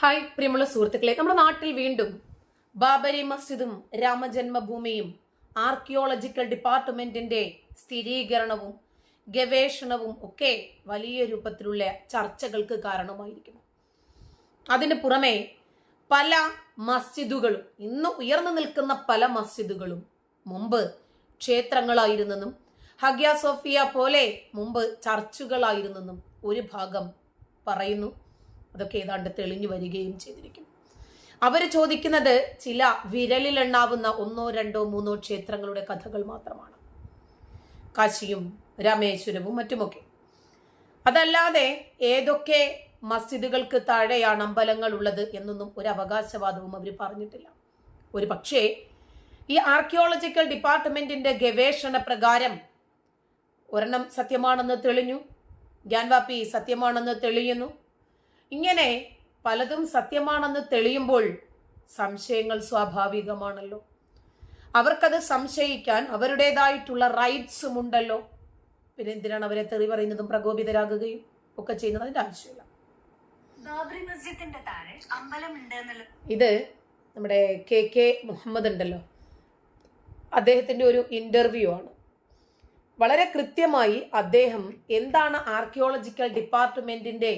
Hi പ്രിയമുള്ള സുഹൃത്തുക്കളെ നമ്മുടെ നാട്ടിൽ വീണ്ടും ബാബരി മസ്ജിദും രാമജന്മഭൂമിയും ആർക്കിയോളജിക്കൽ ഡിപ്പാർട്ട്മെന്റിന്റെ സ്ഥിരീകരണവും ഗവേഷണവും ഒക്കെ വലിയ രൂപത്തിലുള്ള ചർച്ചകൾക്ക് കാരണമായിരിക്കുന്നു. അതിന് പുറമെ പല മസ്ജിദുകളും ഇന്ന് ഉയർന്നു നിൽക്കുന്ന പല മസ്ജിദുകളും മുമ്പ് ക്ഷേത്രങ്ങളായിരുന്നെന്നും ഹഗ്യ സോഫിയ പോലെ മുമ്പ് ചർച്ചുകളായിരുന്നെന്നും ഒരു ഭാഗം പറയുന്നു. അതൊക്കെ ഏതാണ്ട് തെളിഞ്ഞു വരികയും ചെയ്തിരിക്കും. അവർ ചോദിക്കുന്നത് ചില വിരലിലെണ്ണാവുന്ന ഒന്നോ രണ്ടോ മൂന്നോ ക്ഷേത്രങ്ങളുടെ കഥകൾ മാത്രമാണ്. കാശിയും രാമേശ്വരവും മറ്റുമൊക്കെ. അതല്ലാതെ ഏതൊക്കെ മസ്ജിദുകൾക്ക് താഴെയാണ് അമ്പലങ്ങൾ ഉള്ളത് എന്നൊന്നും ഒരു അവകാശവാദവും അവർ പറഞ്ഞിട്ടില്ല. ഒരു പക്ഷേ ഈ ആർക്കിയോളജിക്കൽ ഡിപ്പാർട്ട്മെന്റിന്റെ ഗവേഷണ പ്രകാരം ഒരെണ്ണം സത്യമാണെന്ന് തെളിഞ്ഞു ഗ്യാൻവാപ്പി സത്യമാണെന്ന് തെളിയുന്നു ഇങ്ങനെ പലതും സത്യമാണെന്ന് തെളിയുമ്പോൾ സംശയങ്ങൾ സ്വാഭാവികമാണല്ലോ. അവർക്കത് സംശയിക്കാൻ അവരുടേതായിട്ടുള്ള റൈറ്റ്സും ഉണ്ടല്ലോ പിന്നെ എന്തിനാണ് അവരെ തെറി പറയുന്നതും പ്രകോപിതരാകുകയും ഒക്കെ ചെയ്യുന്നത്? അതിന്റെ ആവശ്യമില്ല. ഇത് നമ്മുടെ കെ കെ മുഹമ്മദ് ഉണ്ടല്ലോ. അദ്ദേഹത്തിന്റെ ഒരു ഇന്റർവ്യൂ ആണ്. വളരെ കൃത്യമായി അദ്ദേഹം എന്താണ് ആർക്കിയോളജിക്കൽ ഡിപ്പാർട്ട്മെന്റിന്റെ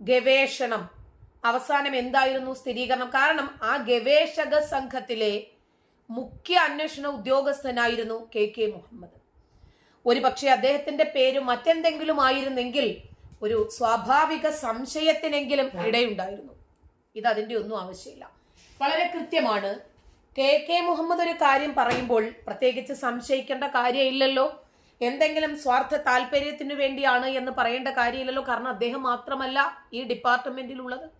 ഗവേഷണം. അവസാനം എന്തായിരുന്നു സ്ഥിരീകരണം? കാരണം ആ ഗവേഷക സംഘത്തിലെ മുഖ്യ അന്വേഷണ ഉദ്യോഗസ്ഥനായിരുന്നു കെ കെ മുഹമ്മദ്. ഒരു പക്ഷേ അദ്ദേഹത്തിന്റെ പേര് മറ്റെന്തെങ്കിലും ആയിരുന്നെങ്കിൽ ഒരു സ്വാഭാവിക സംശയത്തിനെങ്കിലും ഇടയുണ്ടായിരുന്നു. ഇത് അതിന്റെ ഒന്നും ആവശ്യമില്ല. വളരെ കൃത്യമാണ്. കെ കെ മുഹമ്മദ് ഒരു കാര്യം പറയുമ്പോൾ പ്രത്യേകിച്ച് സംശയിക്കേണ്ട കാര്യമില്ലല്ലോ. എന്തെങ്കിലും സ്വാർത്ഥ താല്പര്യത്തിന് വേണ്ടിയാണ് എന്ന് പറയേണ്ട കാര്യമില്ലല്ലോ. കാരണം അദ്ദേഹം മാത്രമല്ല ഈ ഡിപ്പാർട്ട്മെന്റിലുള്ളത്.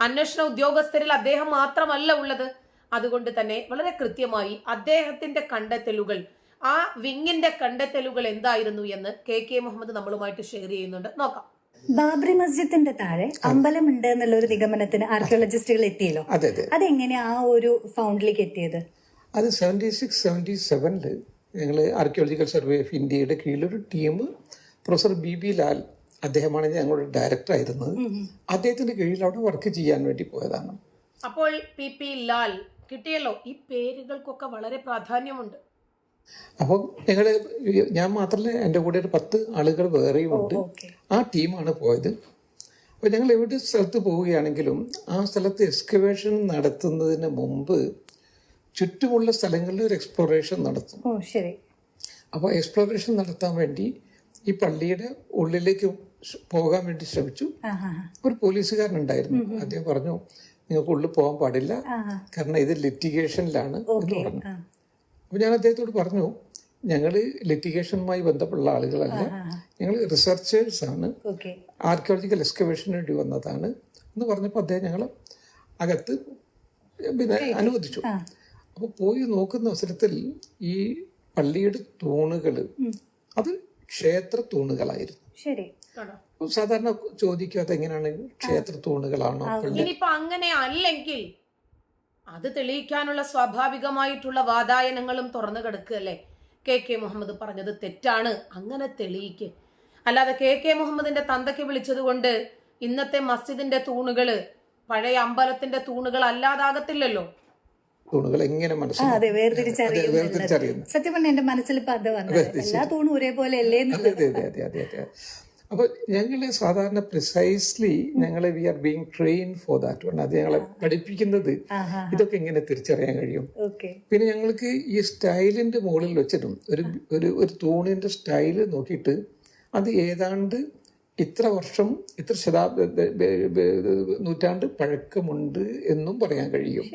അന്വേഷണ ഉദ്യോഗസ്ഥരിൽ അദ്ദേഹം മാത്രമല്ല ഉള്ളത്. അതുകൊണ്ട് തന്നെ വളരെ കൃത്യമായി അദ്ദേഹത്തിന്റെ കണ്ടെത്തലുകൾ ആ വിങ്ങിന്റെ കണ്ടെത്തലുകൾ എന്തായിരുന്നു എന്ന് കെ കെ മുഹമ്മദ് നമ്മളുമായിട്ട് ഷെയർ ചെയ്യുന്നുണ്ട്. നോക്കാം. ബാബറി മസ്ജിദിന്റെ താഴെ അമ്പലമുണ്ട് എന്നുള്ള ഒരു നിഗമനത്തിന് ആർക്കിയോളജിസ്റ്റുകൾ എത്തിയല്ലോ. അതെ അതെ. അതെങ്ങനെ ആ ഒരു ഫൗണ്ടിലേക്ക് എത്തിയത്? അത് സെവന്റി സിക്സ് സെവന്റി സെവനിൽ ഞങ്ങൾ ആർക്കിയോളജിക്കൽ സർവേ ഓഫ് ഇന്ത്യയുടെ കീഴിലൊരു team professor B B Lal അദ്ദേഹമാണ് ഞങ്ങളുടെ ഡയറക്ടർ ആയിരുന്നത്. അദ്ദേഹത്തിന്റെ കീഴിൽ അവിടെ വർക്ക് ചെയ്യാൻ വേണ്ടി പോയതാണ്. അപ്പോൾ പി പി ലാൽ കിട്ടിയല്ലോ? ഈ പേരുകൾക്കൊക്കെ വളരെ പ്രാധാന്യമുണ്ട്. അപ്പം ഞങ്ങൾ ഞാൻ മാത്രമല്ല എന്റെ കൂടെ ഒരു പത്ത് ആളുകൾ വേറെയും ഉണ്ട്. ആ ടീമാണ് പോയത്. അപ്പോൾ ഞങ്ങൾ എവിടെ സ്ഥലത്ത് പോവുകയാണെങ്കിലും ആ സ്ഥലത്ത് എക്സ്കവേഷൻ നടത്തുന്നതിന് മുമ്പ് ചുറ്റുമുള്ള സ്ഥലങ്ങളിൽ ഒരു എക്സ്പ്ലോറേഷൻ നടത്തും. ഓ ശരി. അപ്പോൾ എക്സ്പ്ലോറേഷൻ നടത്താൻ വേണ്ടി ഈ പള്ളിയുടെ ഉള്ളിലേക്ക് പോകാൻ വേണ്ടി ശ്രമിച്ചു. ഒരു പോലീസുകാരൻ ഉണ്ടായിരുന്നു അദ്ദേഹം പറഞ്ഞു നിങ്ങൾക്ക് ഉള്ളിൽ പോകാൻ പാടില്ല. കാരണം ഇത് ലിറ്റിഗേഷനിലാണ് എന്ന് പറഞ്ഞു. അപ്പോൾ ഞാൻ അദ്ദേഹത്തോട് പറഞ്ഞു ഞങ്ങൾ ലിറ്റിഗേഷനുമായി ബന്ധപ്പെട്ട ആളുകളല്ല. ഞങ്ങൾ റിസർച്ചേഴ്സ് ആണ് ആർക്കിയോളജിക്കൽ എക്സ്കവേഷന് വേണ്ടി വന്നതാണ് എന്ന് പറഞ്ഞപ്പോൾ അദ്ദേഹം ഞങ്ങൾ അകത്ത് പിന്നെ അനുവദിച്ചു. അപ്പോൾ പോയി നോക്കുന്ന അവസരത്തിൽ ഈ പള്ളിയുടെ തൂണുകൾ അത് ക്ഷേത്ര തൂണുകളായിരുന്നു. ശരി. സാധാരണ ചോദിക്കും അതെങ്ങനെയാണ് ക്ഷേത്ര തൂണുകളാണോ ഇനിയിപ്പോ അങ്ങനെ അല്ലെങ്കിൽ അത് തെളിയിക്കാനുള്ള സ്വാഭാവികമായിട്ടുള്ള വാതായനങ്ങളും തുറന്നു കിടക്കുകയല്ലേ കെ കെ മുഹമ്മദ് പറഞ്ഞത് തെറ്റാണ്. അങ്ങനെ തെളിയിക്ക്. അല്ലാതെ കെ കെ മുഹമ്മദിന്റെ തന്തയ്ക്ക് വിളിച്ചതുകൊണ്ട് ഇന്നത്തെ മസ്ജിദിന്റെ തൂണുകൾ പഴയ അമ്പലത്തിന്റെ തൂണുകൾ അല്ലാതാകത്തില്ലല്ലോ. തൂണുകൾ എങ്ങനെ വേർതിരിച്ചറിയുന്നത് വേർതിരിച്ചറിയുന്നു സത്യം പറഞ്ഞ എന്റെ മനസ്സിൽ ഇപ്പൊ അത് വന്നത്. എല്ലാ തൂണും ഒരേപോലെ അല്ലേ അതെ അതെ അതെ അതെ അപ്പോൾ ഞങ്ങളെ സാധാരണ പ്രിസൈസ്ലി ഞങ്ങളെ we are being train for that അത് ഞങ്ങളെ പഠിപ്പിക്കുന്നത് ഇതൊക്കെ എങ്ങനെ തിരിച്ചറിയാൻ കഴിയും? പിന്നെ ഞങ്ങൾക്ക് ഈ സ്റ്റൈലിന്റെ മുകളിൽ വെച്ചിട്ടും ഒരു ഒരു ഒരു തൂണിന്റെ സ്റ്റൈൽ നോക്കിയിട്ട് അത് ഏതാണ്ട് ഇത്ര വർഷം ഇത്ര ശതാബ്ദ നൂറ്റാണ്ട് പഴക്കമുണ്ട് എന്നും പറയാൻ കഴിയും.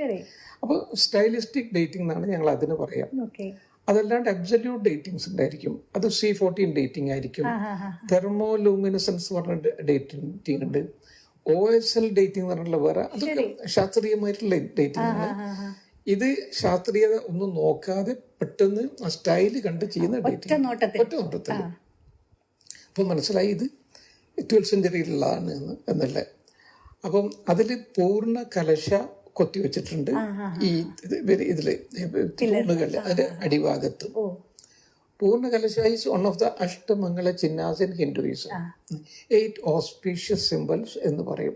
അപ്പോൾ സ്റ്റൈലിസ്റ്റിക് ഡേറ്റിംഗ് എന്നാണ് ഞങ്ങൾ അതിന് പറയാം. അതല്ലാണ്ട് അബ്സല്യൂട്ട് ഡേറ്റിംഗ്സ് ഉണ്ടായിരിക്കും. അത് സി ഫോർട്ടീൻ ഡേറ്റിംഗ് ആയിരിക്കും. തെർമോലൂമിനസൻസ് തെർമോ ലൂമിനസൻസ് പറഞ്ഞ ഡേറ്റിംഗ് ഉണ്ട്. ഒ എസ് എൽ ഡേറ്റിംഗ് എന്ന് പറഞ്ഞിട്ടുള്ള വേറെ അതൊക്കെ ശാസ്ത്രീയമായിട്ടുള്ള ഡേറ്റിംഗ് ആണ്. ഇത് ശാസ്ത്രീയത ഒന്നും നോക്കാതെ പെട്ടെന്ന് ആ സ്റ്റൈൽ കണ്ട് ചെയ്യുന്ന ഡേറ്റിംഗ് ഒറ്റ നോട്ടത്തിൽ. അപ്പം മനസ്സിലായി ഇത്? ട്വൽത്ത് സെഞ്ചുറിയിലുള്ളതാണ് എന്ന് എന്നല്ലേ? അപ്പം അതിൽ പൂർണ കലശ കൊത്തിവെച്ചിട്ടുണ്ട് ഈ ഇതിൽ ഇതിൽ തൂണുകളിൽ അതിന്റെ അടിഭാഗത്ത്. Purna Kalasha is one of the Ashtamangala ചിന്നാസിൻ in Hinduism eight auspicious symbols എന്ന് പറയും.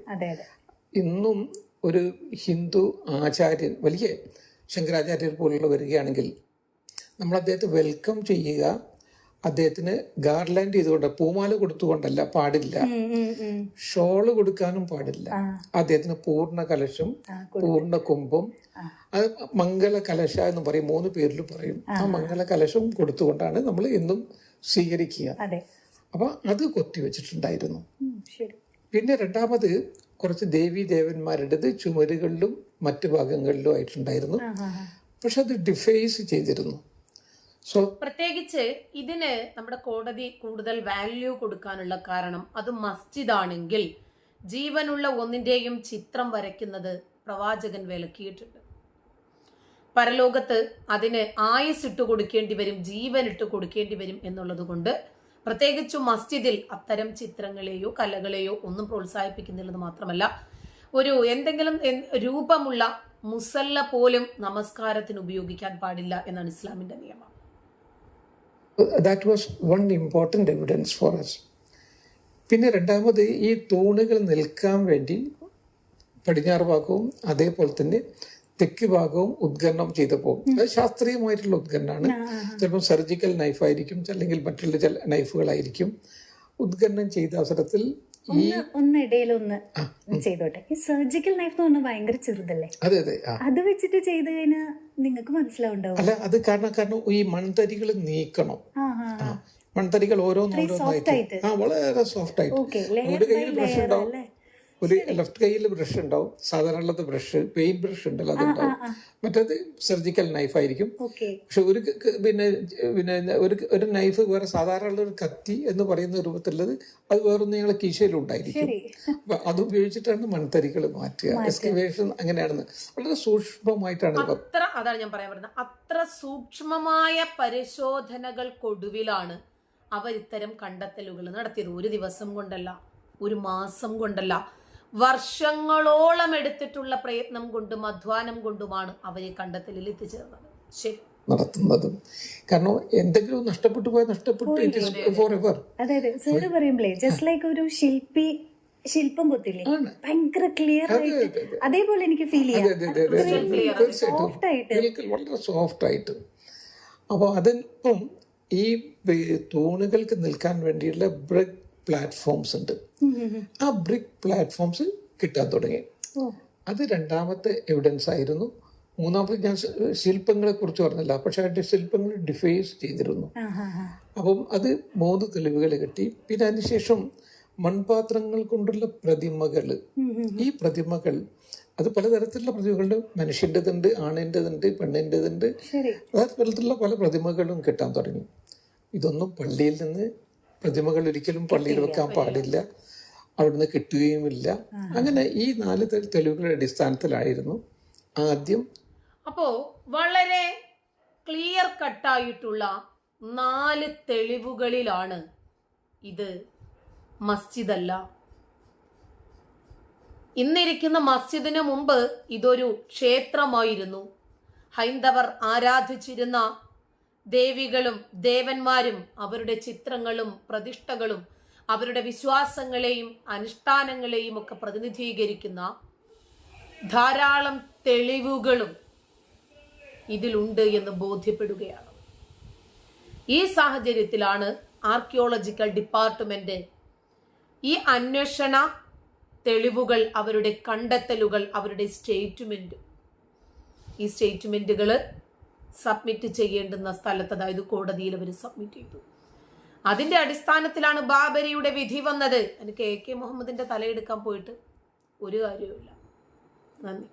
ഇന്നും ഒരു ഹിന്ദു ആചാര്യൻ വലിയ ശങ്കരാചാര്യർ പോലുള്ള വരികയാണെങ്കിൽ നമ്മൾ അദ്ദേഹത്തെ വെൽക്കം ചെയ്യുക അദ്ദേഹത്തിന് ഗാർലാൻഡ് ചെയ്തുകൊണ്ട് പൂമാല കൊടുത്തുകൊണ്ടല്ല പാടില്ല. ഷോൾ കൊടുക്കാനും പാടില്ല. അദ്ദേഹത്തിന് പൂർണ കലശം പൂർണ കുംഭം. അത് മംഗള കലശ എന്ന് പറയും മൂന്ന് പേരിൽ പറയും. ആ. മംഗള കലശം കൊടുത്തുകൊണ്ടാണ് നമ്മൾ ഇന്നും സ്വീകരിക്കുക. അപ്പൊ അത് കൊത്തിവെച്ചിട്ടുണ്ടായിരുന്നു പിന്നെ രണ്ടാമത് കുറച്ച് ദേവി ദേവന്മാരുടേത് ചുമരുകളിലും മറ്റു ഭാഗങ്ങളിലും ആയിട്ടുണ്ടായിരുന്നു. പക്ഷെ അത് ഡിഫേസ് ചെയ്തിരുന്നു. പ്രത്യേകിച്ച് ഇതിന് നമ്മുടെ കോടതി കൂടുതൽ വാല്യൂ കൊടുക്കാനുള്ള കാരണം അത് മസ്ജിദാണെങ്കിൽ ജീവനുള്ള ഒന്നിന്റെയും ചിത്രം വരയ്ക്കുന്നത് പ്രവാചകൻ വിലക്കിയിട്ടുണ്ട്. പരലോകത്ത് അതിന് ആയുസ് ഇട്ട് കൊടുക്കേണ്ടി വരും ജീവൻ ഇട്ട് കൊടുക്കേണ്ടി വരും എന്നുള്ളത് കൊണ്ട് പ്രത്യേകിച്ചും മസ്ജിദിൽ അത്തരം ചിത്രങ്ങളെയോ കലകളെയോ ഒന്നും പ്രോത്സാഹിപ്പിക്കുന്നില്ലെന്ന് മാത്രമല്ല ഒരു എന്തെങ്കിലും രൂപമുള്ള മുസല്ല പോലും നമസ്കാരത്തിന് ഉപയോഗിക്കാൻ പാടില്ല എന്നാണ് ഇസ്ലാമിന്റെ നിയമം. That was one important evidence for us പിന്നെ രണ്ടാമത് ഈ തൂണുകൾ നിൽക്കാൻ വേണ്ടി പടിഞ്ഞാറ് ഭാഗവും അതേപോലെ തന്നെ തെക്ക് ഭാഗവും ഉദ്ഘാടനം ചെയ്തപ്പോൾ അത് ശാസ്ത്രീയമായിട്ടുള്ള ഉദ്ഘാടനമാണ് ചിലപ്പോൾ സർജിക്കൽ നൈഫായിരിക്കും അല്ലെങ്കിൽ മറ്റുള്ള ചില നൈഫുകളായിരിക്കും ഉദ്ഘാടനം ചെയ്ത അവസരത്തിൽ ഒന്ന് ഒന്ന് ഇടയിലൊന്ന് ചെയ്തോട്ടെ. ഈ സർജിക്കൽ നൈഫ് എന്ന് പറഞ്ഞാൽ ഭയങ്കര ചെറുതല്ലേ? അതെ അതെ അത് വെച്ചിട്ട് ചെയ്ത് കഴിഞ്ഞാൽ നിങ്ങൾക്ക് മനസ്സിലാവുണ്ടാവും. അല്ല അത് കാരണം കാരണം ഈ മൺതരികൾ നീക്കണം. മൺതരികൾ ഓരോന്നോരോന്നായിട്ട് ആ വളരെ സോഫ്റ്റ് ആയിട്ട്. ഓക്കെ ഒരു കയ്യിൽ ബ്രഷ് ഉണ്ടാവും. ഒരു ലെഫ്റ്റ് കയ്യിൽ ബ്രഷ് ഉണ്ടാവും. സാധാരണ ബ്രഷ് പെയിന്റ് ബ്രഷ് ഉണ്ടല്ലോ അതുണ്ടാവും മറ്റേത് സർജിക്കൽ നൈഫ് ആയിരിക്കും. പക്ഷെ ഒരു പിന്നെ പിന്നെ ഒരു ഒരു നൈഫ് വേറെ സാധാരണ ഒരു കത്തി എന്ന് പറയുന്ന രൂപത്തിലുള്ളത് അത് വേറൊന്നും ഞങ്ങളെ കീശയിലുണ്ടായിരിക്കും അപ്പൊ അത് ഉപയോഗിച്ചിട്ടാണ് മൺതരികൾ മാറ്റുക. എക്സ്കവേഷൻ അങ്ങനെയാണെന്ന്. വളരെ സൂക്ഷ്മമായിട്ടാണ് അത്ര അതാണ് ഞാൻ പറയാൻ പറയുന്നത് അത്ര സൂക്ഷ്മമായ പരിശോധനകൾക്കൊടുവിലാണ് അവർ ഇത്തരം കണ്ടെത്തലുകൾ നടത്തിയത്. ഒരു ദിവസം കൊണ്ടല്ല ഒരു മാസം കൊണ്ടല്ല വർഷങ്ങളോളം എടുത്തിട്ടുള്ള പ്രയത്നം കൊണ്ടും അധ്വാനം കൊണ്ടുമാണ് അവരെ കണ്ടെത്തലിൽ എത്തിച്ചേർന്നത്. ശരി. നടത്തുന്നതും. കാരണം എന്തെങ്കിലും നഷ്ടപ്പെട്ടു പോയാൽ നഷ്ടപ്പെട്ടു. ഇറ്റ് ഫോർ എവർ അതെ അതെ സാറ് പറയുമ്പോഴേ ജസ്റ്റ് ലൈക്ക് ഒരു ശില്പി ശില്പം കൊത്തില്ലേ? ഭയങ്കര ക്ലിയർ ആയിട്ട് അതേപോലെ എനിക്ക് ഫീൽ ചെയ്യാം. സോഫ്റ്റ് ആയിട്ട്. വളരെ സോഫ്റ്റ് ആയിട്ട്. അപ്പോൾ അതിപ്പം ഈ തൂണുകൾക്ക് നിൽക്കാൻ വേണ്ടിയുള്ള ബ്രിക്ക് പ്ലാറ്റ്ഫോംസ് ഉണ്ട്. ആ ബ്രിക്ക് പ്ലാറ്റ്ഫോംസ് കിട്ടാൻ തുടങ്ങി. അത് രണ്ടാമത്തെ എവിഡൻസ് ആയിരുന്നു. മൂന്നാമത്തെ ഞാൻ ശില്പങ്ങളെ കുറിച്ച് പറഞ്ഞില്ല. പക്ഷെ അതിന്റെ ശില്പങ്ങൾ ഡിഫേസ് ചെയ്തിരുന്നു. അപ്പം അത് മൂന്ന് തെളിവുകൾ കിട്ടി. പിന്നെ അതിനുശേഷം മൺപാത്രങ്ങൾ കൊണ്ടുള്ള പ്രതിമകൾ. ഈ പ്രതിമകൾ അത് പലതരത്തിലുള്ള പ്രതിമകളുണ്ട്. മനുഷ്യന്റെതുണ്ട് ആണിന്റെതുണ്ട് പെണ്ണിന്റെതുണ്ട്. അതായത് പലതരത്തിലുള്ള പല പ്രതിമകളും കിട്ടാൻ തുടങ്ങി. ഇതൊന്നും പള്ളിയിൽ നിന്ന് പ്രതിമകൾ ഒരിക്കലും പള്ളിയിൽ വെക്കാൻ പാടില്ല. അവിടുന്ന് കിട്ടുകയുമില്ല. അങ്ങനെ ഈ നാല് തെളിവുകളുടെ അടിസ്ഥാനത്തിലായിരുന്നു ആദ്യം അപ്പോ വളരെ ക്ലിയർ കട്ടായിട്ടുള്ള നാല് തെളിവുകളിലാണ് ഇത് മസ്ജിദല്ല. ഇന്നിരിക്കുന്ന മസ്ജിദിന് മുമ്പ് ഇതൊരു ക്ഷേത്രമായിരുന്നു. ഹൈന്ദവർ ആരാധിച്ചിരുന്ന ദേവികളും ദേവന്മാരും അവരുടെ ചിത്രങ്ങളും പ്രതിഷ്ഠകളും അവരുടെ വിശ്വാസങ്ങളെയും അനുഷ്ഠാനങ്ങളെയും ഒക്കെ പ്രതിനിധീകരിക്കുന്ന ധാരാളം തെളിവുകളും ഇതിലുണ്ട് എന്ന് ബോധ്യപ്പെടുകയാണ്. ഈ സാഹചര്യത്തിലാണ് ആർക്കിയോളജിക്കൽ ഡിപ്പാർട്ട്മെന്റ് ഈ അന്വേഷണ തെളിവുകൾ അവരുടെ കണ്ടെത്തലുകൾ അവരുടെ സ്റ്റേറ്റ്മെന്റ്. ഈ സ്റ്റേറ്റ്മെന്റുകൾ സബ്മിറ്റ് ചെയ്യേണ്ടുന്ന സ്ഥലത്ത് അതായത് കോടതിയിൽ അവർ സബ്മിറ്റ് ചെയ്തു. അതിന്റെ അടിസ്ഥാനത്തിലാണ് ബാബരിയുടെ വിധി വന്നത്. എനിക്ക് എ കെ മുഹമ്മദിന്റെ തലയെടുക്കാൻ പോയിട്ട് ഒരു കാര്യവുമില്ല. നന്ദി.